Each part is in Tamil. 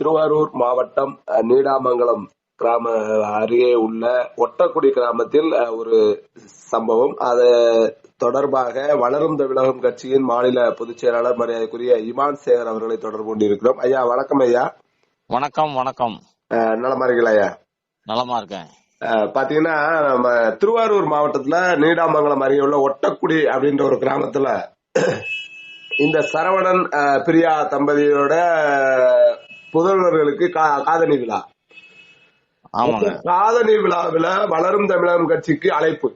திருவாரூர் மாவட்டம் நீடாமங்கலம் கிராம அருகே உள்ள ஒட்டக்குடி கிராமத்தில் ஒரு சம்பவம். அது தொடர்பாக வளரும் தமிழகம் கட்சியின் மாநில பொதுச் செயலாளர் மரியாதைக்குரிய இமான் சேகர் அவர்களை தொடர்பு கொண்டிருக்கிறோம். ஐயா வணக்கம் ஐயா. வணக்கம் வணக்கம். நலமா இருக்கீங்களா ஐயா? நலமா இருக்கேன். பாத்தீங்கன்னா நம்ம திருவாரூர் மாவட்டத்துல நீடாமங்கலம் அருகே உள்ள ஒட்டக்குடி அப்படின்ற ஒரு கிராமத்துல இந்த சரவணன் பிரியா தம்பதியோட புதல்வர்களுக்கு காதணி விழா. காதணி விழாவில வளரும் தமிழகம் கட்சிக்கு அழைப்பு.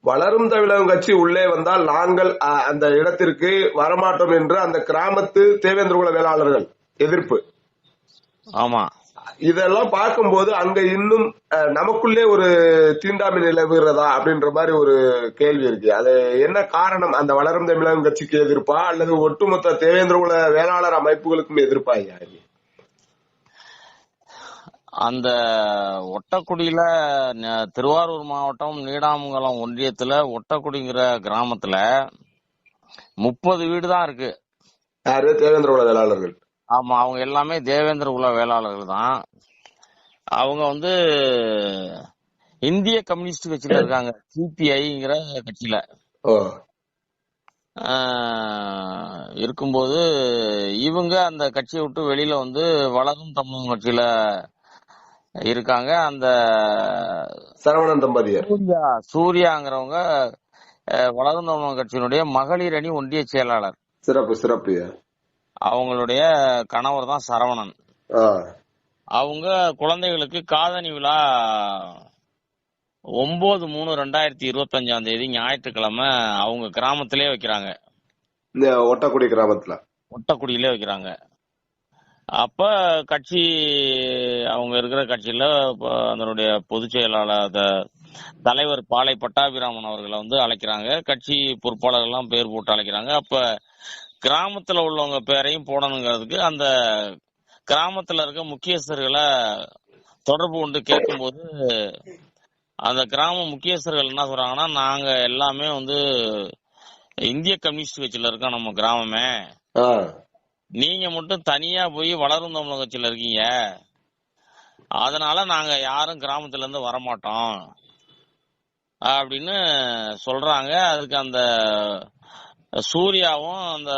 வளரும் தமிழகம் கட்சி உள்ளே வந்தால் நாங்கள் அந்த இடத்திற்கு வரமாட்டோம் என்று அந்த கிராமத்து தேவேந்திரகுல வேளாளர்கள் எதிர்ப்பு. ஆமா. இதெல்லாம் பார்க்கும்போது அங்க இன்னும் நமக்குள்ளே ஒரு தீண்டாமை நிலவுகிறதா அப்படின்ற மாதிரி ஒரு கேள்வி இருக்கு. அது என்ன காரணம்? அந்த வளரும் தமிழகம் கட்சிக்கு எதிர்ப்பா? அல்லது ஒட்டுமொத்த தேவேந்திரகுல வேளாளர் அமைப்புகளுக்கும் எதிர்ப்பா இது? அந்த ஒட்டக்குடியில திருவாரூர் மாவட்டம் நீடாமங்கலம் ஒன்றியத்துல ஒட்டக்குடிங்கிற கிராமத்துல முப்பது வீடு தான் இருக்கு. யாரு? தேவேந்திரகுல வேளாளர்கள். ஆமா அவங்க எல்லாமே தேவேந்திர குல வேளாளர்கள் தான். அவங்க வந்து இந்திய கம்யூனிஸ்ட் கட்சியில இருக்காங்க. சிபிஐங்கிற கட்சியில. இருக்கும்போது இவங்க அந்த கட்சியை விட்டு வெளியில வந்து வளரும் தமிழ் கட்சியில இருக்காங்க. அந்த சரவணன் தம்பதியர். சூர்யா சூர்யாங்கிறவங்க வளரும் தமிழ் கட்சியினுடைய மகளிர் அணி ஒன்றிய செயலாளர். சிறப்பு சிறப்பு. அவங்களுடைய கணவர் தான் சரவணன். அவங்க குழந்தைகளுக்கு காதணி விழா ஒன்பது மூணு ரெண்டாயிரத்தி இருபத்தஞ்சாம் தேதி ஞாயிற்றுக்கிழமை அவங்க கிராமத்திலே வைக்கிறாங்க. இந்த ஒட்டக்குடி கிராமத்துல. ஒட்டக்குடியிலே வைக்கிறாங்க. அப்ப கட்சி அவங்க இருக்கிற கட்சியில அதனுடைய பொதுச் செயலாளர் தலைவர் பாலை பட்டாபிராமன் அவர்களை வந்து அழைக்கிறாங்க. கட்சி பொறுப்பாளர்கள் எல்லாம் பேர் போட்டு அழைக்கிறாங்க. அப்ப கிராமத்துல உள்ளவங்க பேரையும் போடணுங்கிறதுக்கு அந்த கிராமத்துல இருக்க முக்கியஸ்தர்களை தொடர்பு கொண்டு கேட்கும்போது அந்த கிராம முக்கியஸ்தர்கள் என்ன சொல்றாங்கன்னா நாங்க எல்லாமே வந்து இந்திய கம்யூனிஸ்ட் கட்சியில இருக்கோம் நம்ம கிராமமே. நீங்க மட்டும் தனியா போய் வளரும் தமிழக கட்சியில இருக்கீங்க. அதனால நாங்க யாரும் கிராமத்துல இருந்து வரமாட்டோம். அப்படின்னு சொல்றாங்க. அதுக்கு அந்த சூர்யாவும் அந்த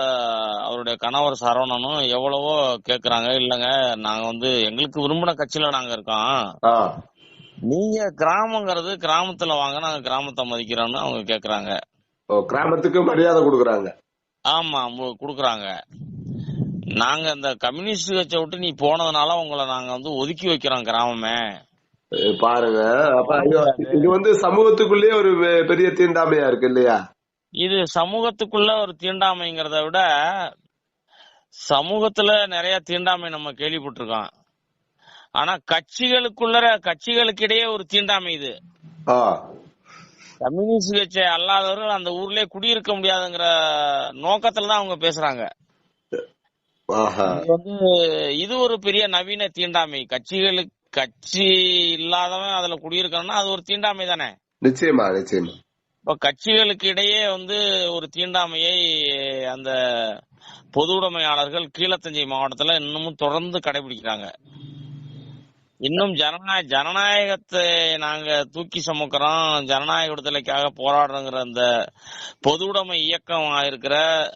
அவருடைய கணவர் சரவணனும் எவ்வளவோ கேக்குறாங்க. இல்லங்க நாங்க வந்து எங்களுக்கு விரும்பின கட்சியில நாங்க இருக்கோம். நீங்க கிராமங்கிறது கிராமத்துல வாங்க நாங்க கிராமத்தை மதிக்கிறோம்னு அவங்க கேக்குறாங்க. கிராமத்துக்கு மரியாதை கொடுக்கறாங்க. ஆமா குடுக்குறாங்க. நாங்க இந்த கம்யூனிஸ்ட் கட்சியை விட்டு நீ போனதுனால உங்களை நாங்க வந்து ஒதுக்கி வைக்கிறோம் கிராமமே. பாருங்க அப்ப இது- வந்து சமூகத்துக்குள்ளேயே ஒரு பெரிய தீண்டாமையா இருக்கு இல்லையா? இது சமூகத்துக்குள்ள ஒரு தீண்டாமைங்கிறத விட சமூகத்துல நிறைய தீண்டாமை நம்ம கேள்விப்பட்டிருக்கோம். ஆனா கட்சிகளுக்குள்ள கட்சிகளுக்கிடையே ஒரு தீண்டாமை இது. கம்யூனிஸ்ட் கட்சி அல்லாதவர்கள் அந்த ஊர்லயே குடியிருக்க முடியாதுங்கிற நோக்கத்துல தான் அவங்க பேசுறாங்க. இது வந்து இது ஒரு பெரிய நவீன தீண்டாமை. கட்சிகளுக்கு கட்சி இல்லாதவன் அதுல குடியிருக்கணும்னா அது ஒரு தீண்டாமை தானே? நிச்சயமா நிச்சயமா. இப்ப கட்சிகளுக்கு இடையே வந்து ஒரு தீண்டாமையை அந்த பொது உடைமையாளர்கள் கீழத்தஞ்சை மாவட்டத்துல இன்னமும் தொடர்ந்து கடைபிடிக்கிறாங்க. இன்னும் ஜனநாயக ஜனநாயகத்தை நாங்க தூக்கி சுமக்கிறோம். ஜனநாயக விடுதலைக்காக போராடுறோங்கிற அந்த பொது உடைமை இயக்கம் இருக்கிற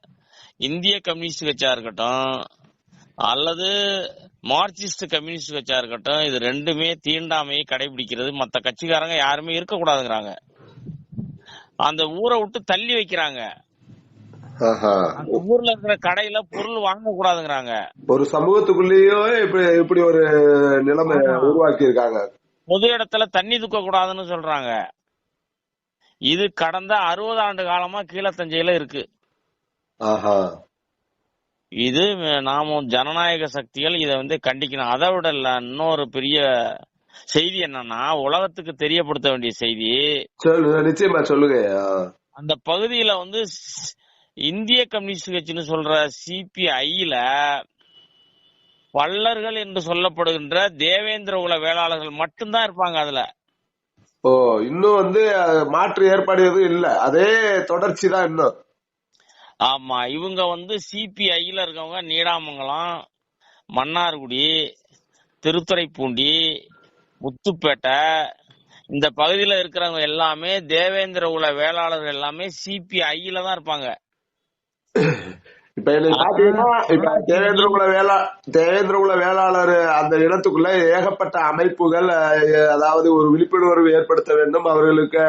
இந்திய கம்யூனிஸ்ட் கட்சியா இருக்கட்டும் அல்லது மார்க்சிஸ்ட் கம்யூனிஸ்ட் கட்சியா இருக்கட்டும் இது ரெண்டுமே தீண்டாமையை கடைபிடிக்கிறது. மற்ற கட்சிக்காரங்க யாருமே இருக்கக்கூடாதுங்கிறாங்க. அந்த ஊரை விட்டு தள்ளி வைக்கிறாங்க. அந்த ஊர்ல இருக்கிற கடையில பொருள் வாங்க கூடாதுங்கிறாங்க. ஒரு சமூகத்துக்குள்ளேயோ இப்படி இப்படி ஒரு நிலைமை உருவாக்கி இருக்காங்க பொது இடத்துல தண்ணி துக்க கூடாதுன்னு சொல்றாங்க. இது கடந்த அறுபது ஆண்டு காலமா கீழத்தஞ்சையில இருக்கு. இது நாம ஜனநாயக சக்திகள் இதை வந்து கண்டிக்கணும். அதை விட இன்னொரு பெரிய செய்தி என்னன்னா உலகத்துக்கு தெரியப்படுத்த வேண்டிய செய்தி. நிச்சயமா சொல்லுங்க. அந்த பகுதியில வந்து இந்திய கம்யூனிஸ்ட் கட்சின்னு சொல்ற சிபிஐல பல்லர்கள் என்று சொல்லப்படுகின்ற தேவேந்திர குல வேளாளர்கள் மட்டும்தான் இருப்பாங்க அதுல. ஓ இன்னும் வந்து மாற்று ஏற்பாடு எதுவும் இல்ல. அதே தொடர்ச்சி தான் இன்னும். ஆமா இவங்க வந்து சிபிஐல இருக்கவங்க நீடாமங்கலம் மன்னார்குடி திருத்துறைப்பூண்டி முத்துப்பேட்டை இந்த பகுதியில இருக்கிறவங்க எல்லாமே தேவேந்திர குல வேளாளர்கள் எல்லாமே சிபிஐல தான் இருப்பாங்க. இப்ப இப்ப தேவேந்திர குல வேளா தேவேந்திர குல வேளாளர் அந்த இடத்துக்குள்ள ஏகப்பட்ட அமைப்புகள் அதாவது ஒரு விழிப்புணர்வு ஏற்படுத்த வேண்டும். அவர்களுக்கு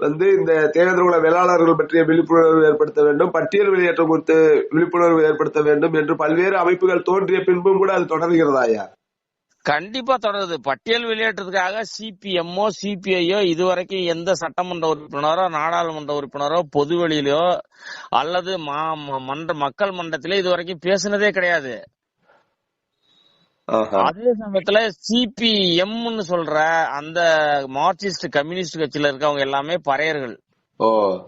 வந்து இந்த தேவேந்திர குல வேளாளர்கள் பற்றிய விழிப்புணர்வு ஏற்படுத்த வேண்டும். பட்டியல் வெளியேற்றம் குறித்து விழிப்புணர்வு ஏற்படுத்த வேண்டும் என்று பல்வேறு அமைப்புகள் தோன்றிய பின்பும் கூட அது தொடர்கிறதா ஐயா? கண்டிப்பா தொடருது. பட்டியல் வெளியேற்றத்துக்காக சிபிஎம்மோ சிபிஐயோ இதுவரைக்கும் எந்த சட்டமன்ற உறுப்பினரோ நாடாளுமன்ற உறுப்பினரோ பொதுவெளியிலோ அல்லது மா- ம- மன்ற மக்கள் மன்றத்திலே இதுவரைக்கும் பேசுனதே கிடையாது. அதே சமயத்துல சிபிஎம்னு சொல்ற அந்த மார்க்சிஸ்ட் கம்யூனிஸ்ட் கட்சியில இருக்கவங்க எல்லாமே பறையர்கள். ஓ.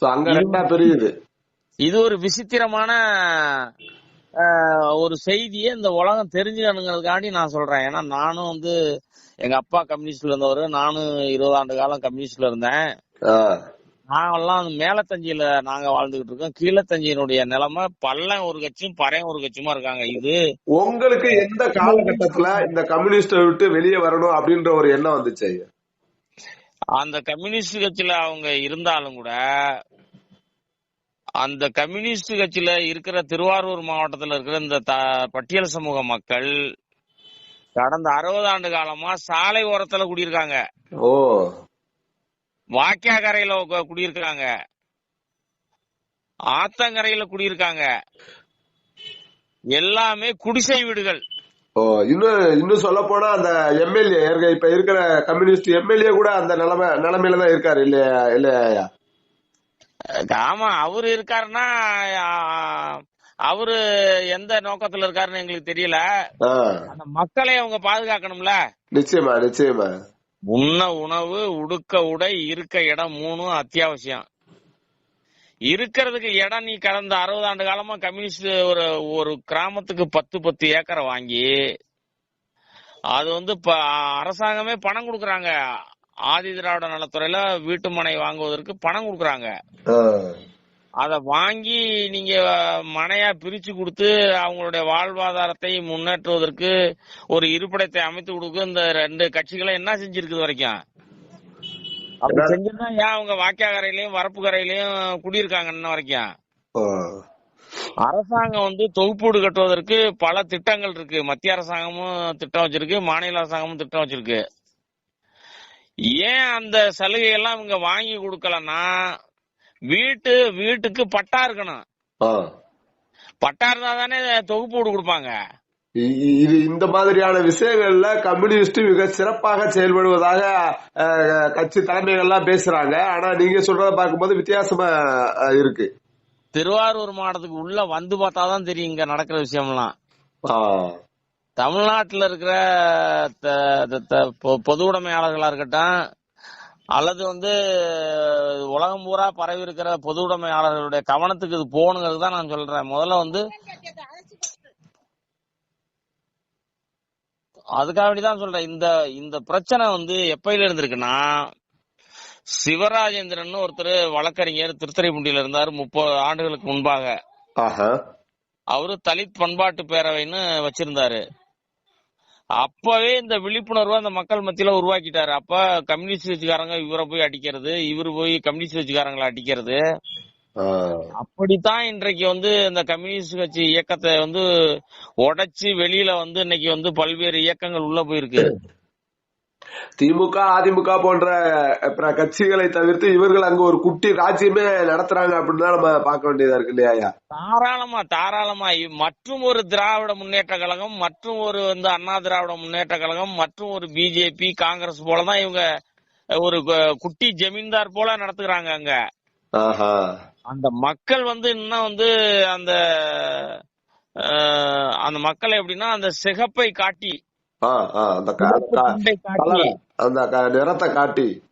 அங்க ரெண்டா இது ஒரு விசித்திரமான ஒரு செய்தியை இந்த உலகம் தெரிஞ்சுக்கணுங்கிறதுக்காண்டி நான் சொல்றேன். ஏன்னா நானும் வந்து எங்க அப்பா கம்யூனிஸ்ட்ல இருந்தவர். நானும் இருபது ஆண்டு காலம் கம்யூனிஸ்ட்ல இருந்தேன். நாங்கெல்லாம் மேலத்தஞ்சியில நாங்க வாழ்ந்துகிட்டு இருக்கோம். கீழத்தஞ்சியினுடைய நிலைமை பள்ளம் ஒரு கட்சியும் பறையும் ஒரு கட்சியுமா இருக்காங்க. இது உங்களுக்கு எந்த காலகட்டத்துல இந்த கம்யூனிஸ்ட விட்டு வெளியே வரணும் அப்படின்ற ஒரு எண்ணம் வந்துச்சு அந்த கம்யூனிஸ்ட் கட்சியில அவங்க இருந்தாலும் கூட அந்த கம்யூனிஸ்ட் கட்சியில இருக்கிற திருவாரூர் மாவட்டத்துல இருக்கிற இந்த பட்டியல் சமூக மக்கள் கடந்த அறுபது ஆண்டு காலமா சாலை ஓரத்துல குடியிருக்காங்க. ஓ. வாக்கியாக்கரையில கு- குடியிருக்காங்க. ஆத்தங்கரையில குடியிருக்காங்க. எல்லாமே குடிசை வீடுகள். ஓ இன்னும் இன்னும் சொல்ல போனா அந்த எம்எல்ஏ இப்ப இருக்கிற கம்யூனிஸ்ட் எம்எல்ஏ கூட அந்த நிலைமை நிலைமையில தான் இருக்காரு இல்லையா இல்லையா ஆமா அவரு இருக்காருன்னா அவரு எந்த நோக்கத்துல இருக்காருன்னு எங்களுக்கு தெரியல. அந்த மக்களை அவங்க பாதுகாக்கணும்ல. நிச்சயமா நிச்சயமா. உண்ண உணவு உடுக்க உடை இருக்க இடம் மூணும் அத்தியாவசியம். இருக்கிறதுக்கு இடம் நீ கடந்த அறுபது ஆண்டு காலமா கம்யூனிஸ்ட் ஒரு ஒரு கிராமத்துக்கு பத்து பத்து ஏக்கரை வாங்கி அது வந்து அரசாங்கமே பணம் கொடுக்கறாங்க. ஆதி திராவிட நலத்துறையில வீட்டு மனை வாங்குவதற்கு பணம் கொடுக்கறாங்க. அத வாங்கி நீங்க மனையா பிரிச்சு கொடுத்து அவங்களுடைய வாழ்வாதாரத்தை முன்னேற்றுவதற்கு ஒரு இருப்பிடத்தை அமைத்து கொடுக்க இந்த ரெண்டு கட்சிகளும் என்ன செஞ்சிருக்குது வரைக்கும்? அப்படி செஞ்சிருந்தா ஏன் அவங்க வாக்கியாக்கரையிலயும் வரப்பு கரையிலயும் குடியிருக்காங்க இன்ன வரைக்கும்? அரசாங்கம் வந்து தொகுப்பீடு கட்டுவதற்கு பல திட்டங்கள் இருக்கு. மத்திய அரசாங்கமும் திட்டம் வச்சிருக்கு மாநில அரசாங்கமும் திட்டம் வச்சிருக்கு. ஏன் அந்த சலுகையெல்லாம் இவங்க வாங்கி கொடுக்கலன்னா வீட்டு வீட்டுக்கு பட்டா இருக்கணும். பட்டா இருந்தா தானே தொகுப்பீடு கொடுப்பாங்க. இ- இ- இது இந்த மாதிரியான விஷயங்கள்ல கம்யூனிஸ்ட் மிக சிறப்பாக செயல்படுவதாக கட்சி தலைமைகள்லாம் பேசுறாங்க. ஆனா நீங்க சொல்றத பார்க்கும்போது வித்தியாசமா இருக்கு. திருவாரூர் மாவட்டத்துக்கு உள்ள வந்து பார்த்தாதான் தெரியும் இங்க நடக்கிற விஷயம்லாம். தமிழ்நாட்டுல இருக்கிற பொது உடைமையாளர்களா இருக்கட்டும் அல்லது வந்து உலகம் பூரா பரவி இருக்கிற பொது உடைமையாளர்களுடைய கவனத்துக்கு இது போகணுங்கிறது தான் நான் சொல்றேன். முதல்ல வந்து அதுக்காக வேண்டிதான் சொல்றேன். இந்த இந்த பிரச்சனை வந்து எப்பயில இருந்திருக்குன்னா சிவராஜேந்திரன் ஒருத்தர் வழக்கறிஞர் திருத்துறைப்பூண்டியில இருந்தாரு முப்பது ஆண்டுகளுக்கு முன்பாக. அவரு தலித் பண்பாட்டு பேரவைன்னு வச்சிருந்தாரு. அப்பவே இந்த விழிப்புணர்வை அந்த மக்கள் மத்தியில உருவாக்கிட்டாரு. அப்ப கம்யூனிஸ்ட் கட்சிக்காரங்க இவரை போய் அடிக்கிறது இவரு போய் கம்யூனிஸ்ட் கட்சிக்காரங்களை அடிக்கிறது. அப்படித்தான் இன்றைக்கு வந்து இந்த கம்யூனிஸ்ட் கட்சி இயக்கத்தை வந்து உடைச்சு வெளியில வந்து இன்னைக்கு வந்து பல்வேறு இயக்கங்கள் உள்ள போயிருக்கு. திமுக அதிமுக போன்ற கட்சிகளை தவிர்த்து இவர்கள் அங்க ஒரு குட்டி ராஜ்யமே நடத்துறாங்க அப்படின்னு நம்ம பார்க்க வேண்டியதா இருக்கு இல்லையா? தாராளமா தாராளமா மற்றும் ஒரு திராவிட முன்னேற்ற கழகம் மற்றும் ஒரு வந்து அண்ணா திராவிட முன்னேற்ற கழகம் மற்றும் ஒரு பிஜேபி காங்கிரஸ் போலதான் இவங்க ஒரு குட்டி ஜமீன்தார் போல நடத்துக்கிறாங்க அங்க. அந்த மக்கள் வந்து இன்னும் வந்து அந்த அந்த மக்களை எப்படின்னா அந்த சிகப்பை காட்டி அந்த அந்த நிறத்தை காட்டி.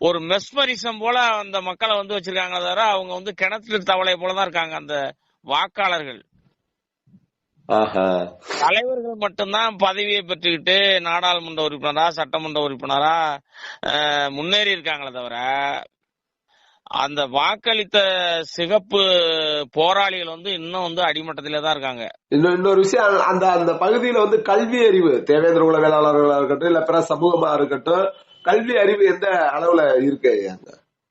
ஒரு மெஸ்மரிசம் போல அந்த மக்களை வந்து வச்சிருக்காங்க தவிர அவங்க வந்து கிணற்று தவளை போலதான் இருக்காங்க அந்த வாக்காளர்கள். ஆஹா. தலைவர்கள் மட்டும்தான் பதவியை பெற்றுக்கிட்டு நாடாளுமன்ற உறுப்பினரா சட்டமன்ற உறுப்பினரா முன்னேறி இருக்காங்களே தவிர அந்த வாக்களித்த சிகப்பு போராளிகள் வந்து இன்னும் வந்து அடிமட்டத்திலே தான் இருக்காங்க. இன்னொரு விஷயம் அந்த அந்த பகுதியில வந்து கல்வி அறிவு தேவேந்திர குல வேளாளர்களா இருக்கட்டும் இல்ல பிற சமூகமா இருக்கட்டும் கல்வி அறிவு எந்த அளவுல இருக்கு?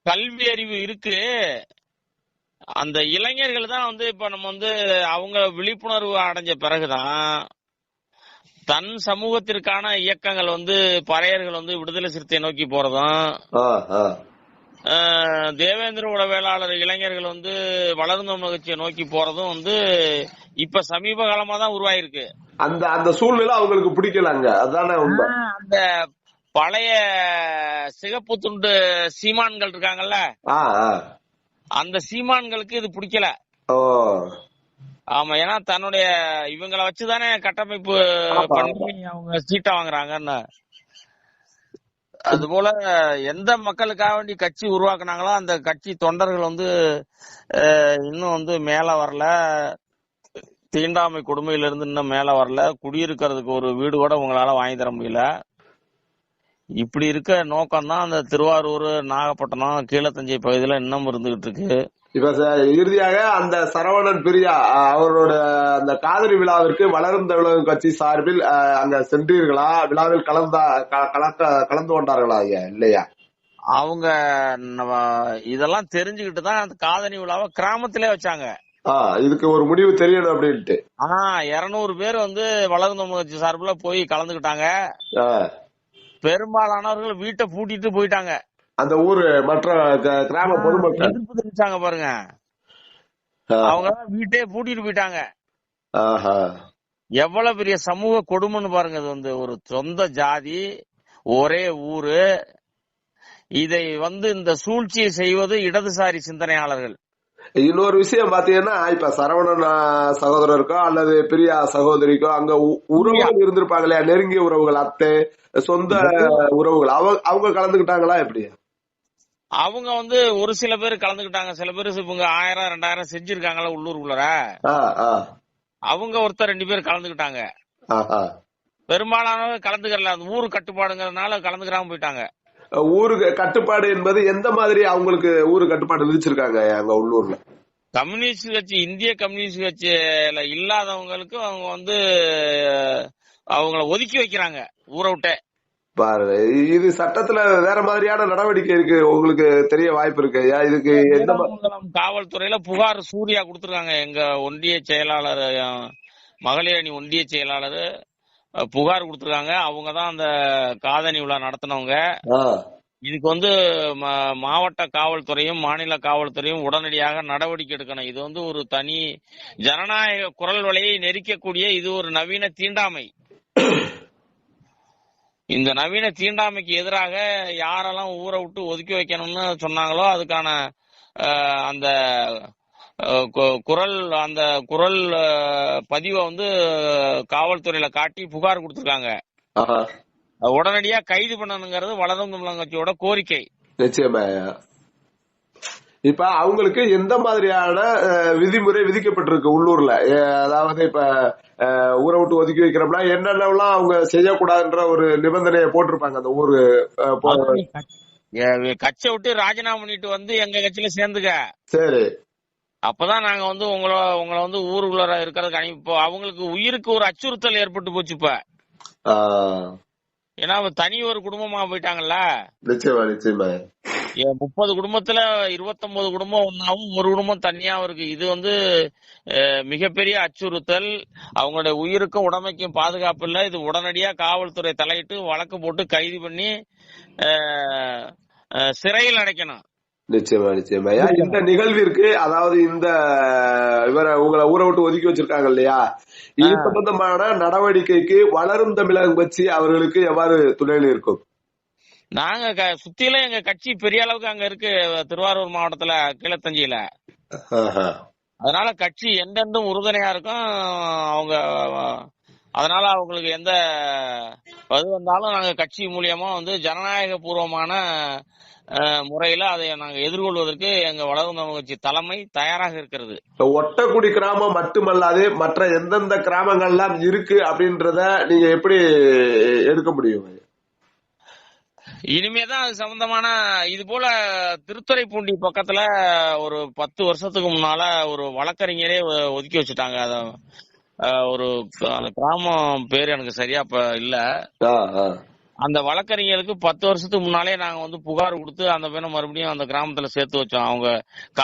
கல்வி அறிவு இருக்கு. அந்த இளைஞர்கள் தான் வந்து இப்ப நம்ம வந்து அவங்க விழிப்புணர்வு அடைஞ்ச பிறகுதான் தன் சமூகத்திற்கான இயக்கங்கள் வந்து பறையர்கள் வந்து விடுதலை சிறுத்தை நோக்கி போறதும் தேவேந்திர உல வேளாளர் இளைஞர்கள் வந்து வளர்ந்த மகிழ்ச்சியை நோக்கி போறதும் வந்து இப்ப சமீப காலமா தான் உருவாயிருக்கு. அந்த அந்த சூழ்நிலை அவங்களுக்கு பிடிக்கல அங்க. அதானே அந்த பழைய சிகப்பு துண்டு சீமான்கள் இருக்காங்கல்ல. அந்த சீமான்களுக்கு இது பிடிக்கல. ஆமா ஏன்னா தன்னுடைய இவங்கள வச்சுதானே கட்டமைப்பு. பண்ணி அவங்க சீட்டா வாங்குறாங்கன்னு. அதுபோல எந்த மக்களுக்காக வேண்டி கட்சி உருவாக்குனாங்களோ அந்த கட்சி தொண்டர்கள் வந்து இன்னும் வந்து மேல வரல. தீண்டாமை கொடுமையில இருந்து இன்னும் மேல வரல. குடியிருக்கிறதுக்கு ஒரு வீடு கூட உங்களால வாங்கி தர முடியல. இப்படி இருக்க நோக்கம் தான் அந்த திருவாரூர் நாகப்பட்டினம் கீழத்தஞ்சை பகுதியில இன்னும் இருந்துகிட்டு இருக்கு. இப்ப இறுதியாக அந்த சரவணன் பிரியா அவரோட அந்த காதலி விழாவிற்கு வளரும் தமிழகம் கட்சி சார்பில் அங்க சென்றீர்களா? விழாவில் கலந்தா கலக்க கலந்து கொண்டார்களா ஐயா? இல்லையா? அவங்க இதெல்லாம் தெரிஞ்சுக்கிட்டு தான் அந்த காதணி விழாவை கிராமத்திலே வச்சாங்க. இதுக்கு ஒரு முடிவு தெரியணும் அப்படின்ட்டு. ஆனா இருநூறு பேர் வந்து வளர்ந்த முயற்சி சார்பில் போய் கலந்துக்கிட்டாங்க. ஆ, பெரும்பாலானவர்கள் வீட்டை பூட்டிட்டு போயிட்டாங்க. அந்த ஊரு மற்ற கிராம பொதுமக்கள். எதிர்ப்பு தெரிவிச்சாங்க பாருங்க. அவங்க வீட்டே பூட்டிட்டு போயிட்டாங்க. எவ்வளவு பெரிய சமூக கொடுமைன்னு பாருங்க இது வந்து ஒரு சொந்த ஜாதி ஒரே ஊரு. இதை வந்து இந்த சூழ்ச்சியை செய்வது இடதுசாரி சிந்தனையாளர்கள். இன்னொரு விஷயம் பாத்தீங்கன்னா இப்ப சரவணன் சகோதரருக்கோ அல்லது பிரியா சகோதரிக்கோ அங்க உறவுகள் இருந்திருப்பாங்க இல்லையா? நெருங்கிய உறவுகள் அத்தை சொந்த உறவுகள். அவங்க அவங்க கலந்துக்கிட்டாங்களா எப்படி? அவங்க வந்து ஒரு சில பேர் கலந்துக்கிட்டாங்க. சில பேர் இவங்க ஆயிரம் ரெண்டாயிரம் செஞ்சிருக்காங்களா உள்ளூருக்குள்ளர அவங்க ஒருத்தர் ரெண்டு பேர் கலந்துக்கிட்டாங்க. ஆஹா. பெரும்பாலானவங்க கலந்துக்கல அந்த ஊர் கட்டுப்பாடுங்கிறதுனால கலந்துக்கிறாம போயிட்டாங்க. ஊருக்கு கட்டுப்பாடு என்பது எந்த மாதிரி அவங்களுக்கு ஊரு கட்டுப்பாடு விதிச்சிருக்காங்க அங்க உள்ளூர்ல? கம்யூனிஸ்ட் கட்சி இந்திய கம்யூனிஸ்ட் கட்சியில இல்லாதவங்களுக்கு அவங்க வந்து அவங்கள ஒதுக்கி வைக்கிறாங்க ஊரை விட்டே. பாரு இது சட்டத்துல வேற மாதிரியான நடவடிக்கை இருக்கு உங்களுக்கு தெரிய வாய்ப்பு இருக்கு. இதுக்கு எந்த காவல்துறையில புகார் சூர்யா கொடுத்திருக்காங்க. எங்க ஒன்றிய செயலாளர் மகளிர் அணி ஒன்றிய செயலாளர் புகார் கொடுத்திருக்காங்க. அவங்க தான் அந்த காதணி விழா நடத்தினவங்க. இதுக்கு வந்து மாவட்ட காவல்துறையும் மாநில காவல்துறையும் உடனடியாக நடவடிக்கை எடுக்கணும். இது வந்து ஒரு தனி ஜனநாயக குரல் வலையை நெரிக்கக்கூடிய இது ஒரு நவீன தீண்டாமை. இந்த நவீன தீண்டாமைக்கு எதிராக யாரெல்லாம் ஊரை விட்டு ஒதுக்கி வைக்கணும்னு சொன்னாங்களோ அதுக்கான அந்த குரல் அந்த குரல் பதிவை வந்து காவல்துறையில காட்டி புகார் கொடுத்திருக்காங்க. உடனடியா கைது பண்ணணுங்கிறது வளரும் தமிழகம் கட்சியோட கோரிக்கை. நிச்சயமா. இப்ப அவங்களுக்கு எந்த மாதிரியான விதிமுறை விதிக்கப்பட்டிருக்கு உள்ளூர்ல? அதாவது இப்ப ஊரை விட்டு ஒதுக்கி வைக்கிறோம்னா என்னென்னலாம் அவங்க செய்யக்கூடாதுன்ற ஒரு நிபந்தனையை போட்டிருப்பாங்க அந்த ஊரு கட்சியை விட்டு ராஜினாமா பண்ணிட்டு வந்து எங்க கட்சியில சேர்ந்துக்க. சரி. அப்பதான் நாங்க வந்து உங்களை உங்களை வந்து ஊருக்குள்ள இருக்கிறதுக்கு அனுப்பி இப்போ அவங்களுக்கு உயிருக்கு ஒரு அச்சுறுத்தல் ஏற்பட்டு போச்சு இப்ப. ஏன்னா தனி ஒரு குடும்பமா போயிட்டாங்கல்ல? முப்பது குடும்பத்துல இருபத்தொன்பது குடும்பம் ஒன்னாவும் ஒரு குடும்பம் தனியாவும் இருக்கு. இது வந்து மிகப்பெரிய அச்சுறுத்தல். அவங்களுடைய உயிருக்கும் உடமைக்கும் பாதுகாப்பு இல்ல. இது உடனடியா காவல்துறை தலையிட்டு வழக்கு போட்டு கைது பண்ணி சிறையில் அடைக்கணும். நிச்சயமா நிச்சயமா. இந்த நிகழ்விற்கு அதாவது இந்த இவரை உங்களை ஊரை விட்டு ஒதுக்கி வச்சிருக்காங்க இல்லையா? இது சம்பந்தமான நடவடிக்கைக்கு வளரும் தமிழகம் கட்சி அவர்களுக்கு எவ்வாறு துணை இருக்கும்? நாங்க சுத்திலும் எங்க கட்சி பெரிய அளவுக்கு அங்க இருக்கு திருவாரூர் மாவட்டத்துல கீழத்தஞ்சியில. அதனால கட்சி எந்தெந்தும் உறுதுணையா இருக்கும் அவங்க அதனால அவங்களுக்கு எந்த இது வந்தாலும் நாங்க கட்சி மூலியமா வந்து ஜனநாயக பூர்வமான முறையில அதை நாங்க எதிர்கொள்வதற்கு எங்க வளரும் தமிழ் கட்சி தலைமை தயாராக இருக்கிறது. ஒட்டக்குடி கிராமம் மட்டுமல்லாது மற்ற எந்தெந்த கிராமங்கள்லாம் இருக்கு அப்படின்றத நீங்க எப்படி எடுக்க முடியும்? இனிமேதான் அது சம்பந்தமான இது போல திருத்துறைப்பூண்டி பக்கத்துல ஒரு பத்து வருஷத்துக்கு முன்னால ஒரு வழக்கறிஞரே ஒதுக்கி வச்சுட்டாங்க. அத ஒரு அந்த கிராமம் பேர் எனக்கு சரியா இப்ப இல்ல. அந்த வழக்கறிஞருக்கு பத்து வருஷத்துக்கு முன்னாலே நாங்க வந்து புகார் கொடுத்து அந்த பையனை மறுபடியும் அந்த கிராமத்துல சேர்த்து வச்சோம். அவங்க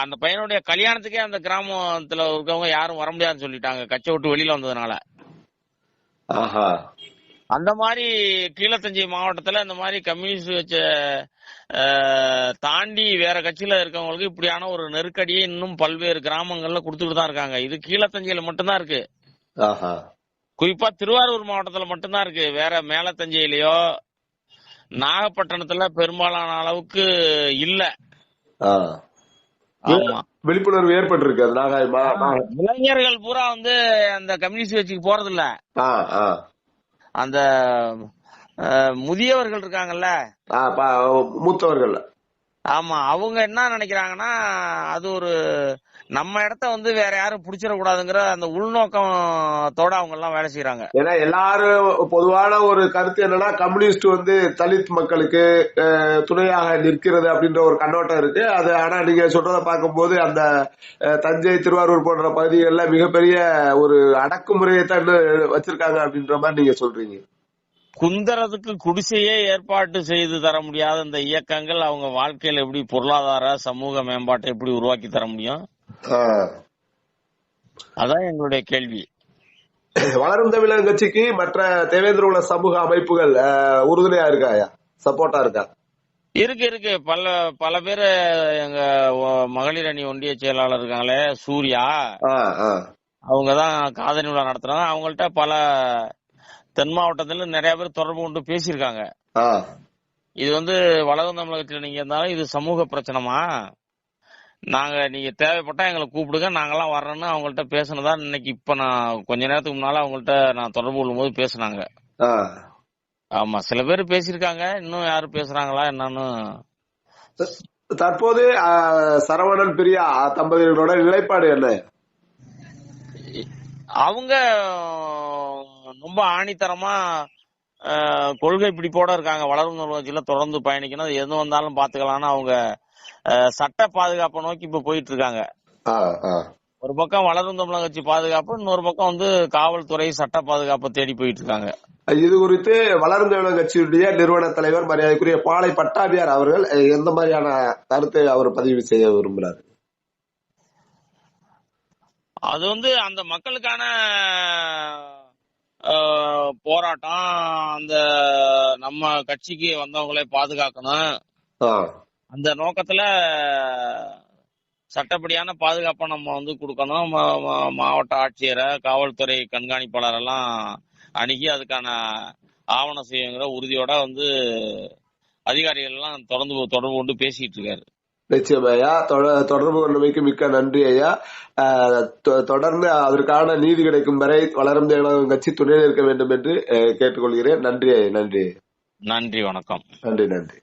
அந்த பையனுடைய கல்யாணத்துக்கே அந்த கிராமத்துல இருக்கவங்க யாரும் வர முடியாதுன்னு சொல்லிட்டாங்க. கச்சை விட்டு வெளியில வந்ததுனால. அந்த மாதிரி கீழத்தஞ்சை மாவட்டத்துல இந்த மாதிரி கம்யூனிஸ்ட் வச்ச தாண்டி வேற கட்சியில இருக்கவங்களுக்கு இப்படியான ஒரு நெருக்கடியை இன்னும் பல்வேறு கிராமங்கள்ல கொடுத்துட்டு தான் இருக்காங்க. இது கீழத்தஞ்சையில மட்டும்தான் இருக்கு. குறிப்பா திருவாரூர் மாவட்டத்துல மட்டும்தான் இருக்கு. வேற மேலத்தஞ்சையிலயோ நாகப்பட்டினத்துல பெரும்பாலான அளவுக்கு இல்ல. விழிப்புணர்வு மா- இளைஞர்கள் பூரா வந்து அந்த கம்யூனிஸ்ட் கட்சிக்கு போறது இல்ல. அந்த முதியவர்கள் இருக்காங்கல்ல. மூத்தவர்கள். ஆமா. அவங்க என்ன நினைக்கிறாங்கன்னா அது ஒரு நம்ம இடத்த வந்து வேற யாரும் புடிச்சிட கூடாதுங்கிற அந்த உள்நோக்கத்தோட அவங்க எல்லாம் வேலை செய்யறாங்க ஏன்னா எல்லாரும் பொதுவான ஒரு கருத்து என்னன்னா கம்யூனிஸ்ட் வந்து தலித் மக்களுக்கு துணையாக நிற்கிறது அப்படின்ற ஒரு கண்ணோட்டம் இருக்கு. அது ஆனா நீங்க சொல்றத பார்க்கும்போது அந்த தஞ்சை திருவாரூர் போன்ற பகுதிகளில் மிகப்பெரிய ஒரு அடக்குமுறையை தான் வச்சிருக்காங்க அப்படின்ற மாதிரி நீங்க சொல்றீங்க. குந்தரத்துக்கு குடிசையே ஏற்பாட்டு செய்து தர முடியாத இந்த இயக்கங்கள் அவங்க வாழ்க்கையில எப்படி பொருளாதார சமூக மேம்பாட்டை எப்படி உருவாக்கி தர முடியும். அதான் எங்களுடைய கேள்வி. வளரும் தமிழக கட்சிக்கு மற்ற தேவேந்திர உள்ள சமூக அமைப்புகள் உறுதுணையா இருக்காயா? சப்போர்ட்டா இருக்கா? இருக்கு இருக்கு. பல பல பேர் எங்க மகளிர் அணி ஒன்றிய செயலாளர் இருக்காங்களே சூர்யா. அவங்கதான் காதணி விழா நடத்துறாங்க. அவங்கள்ட்ட பல தென் மாவட்டத்துல நிறைய பேர் தொடர்பு கொண்டு பேசியிருக்காங்க. இது வந்து வளரும் தமிழகத்துல நீங்க இருந்தாலும் இது சமூக பிரச்சனைமா நாங்க நீங்க தேவைப்பட்டா எங்களை கூப்பிடுங்க. நாங்கெல்லாம் வர்றோம்னு அவங்கள்ட்ட பேசினதா இன்னைக்கு இப்ப நான் கொஞ்ச நேரத்துக்கு முன்னால அவங்கள்ட்ட நான் தொடர்பு கொள்ளும்போது பேசுனாங்க. ஆமா சில பேர் பேசியிருக்காங்க. இன்னும் யாரு பேசுறாங்களா என்னன்னு. தற்போது சரவணன் பிரியா தம்பதிகளோட நிலைப்பாடு என்ன? அவங்க ரொம்ப ஆணித்தரமா கொள்கை பிடிப்போட இருக்காங்க. வளரும் நூலகத்தில் தொடர்ந்து பயணிக்கணும். எது வந்தாலும் பாத்துக்கலாம்னு அவங்க சட்ட பாதுகாப்பை நோக்கி இப்ப போயிட்டு இருக்காங்க. ஒரு பக்கம் வளரும் தமிழக கட்சி பாதுகாப்பு இன்னொரு பக்கம் வந்து காவல்துறை சட்ட பாதுகாப்பை தேடி போயிட்டு இருக்காங்க இது குறித்து வளரும் தமிழக கட்சியுடைய நிறுவன தலைவர் மரியாதைக்குரிய பாளை பட்டாபியார் அவர்கள் எந்த மாதிரியான கருத்தை அவர் பதிவு செய்ய விரும்புறாரு அது வந்து அந்த மக்களுக்கான போராட்டம் அந்த நம்ம கட்சிக்கு வந்தவங்களை பாதுகாக்கணும். அந்த நோக்கத்துல சட்டப்படியான பாதுகாப்பை நம்ம வந்து கொடுக்கணும். மாவட்ட ஆட்சியரை காவல்துறை கண்காணிப்பாளர் எல்லாம் அணுகி அதுக்கான ஆவணம் செய்யுங்கிற உறுதியோட வந்து அதிகாரிகள் எல்லாம் தொடர்ந்து தொடர்பு கொண்டு பேசிட்டு இருக்காரு. நிச்சயம் ஐயா. தொட- தொடர்பு கொண்டமைக்கு மிக்க நன்றி ஐயா. தொடர்ந்து அதற்கான நீதி கிடைக்கும் வரை வளரும் கட்சி துணை நிற்க வேண்டும் என்று கேட்டுக்கொள்கிறேன். நன்றி ஐயா நன்றி நன்றி வணக்கம். நன்றி நன்றி.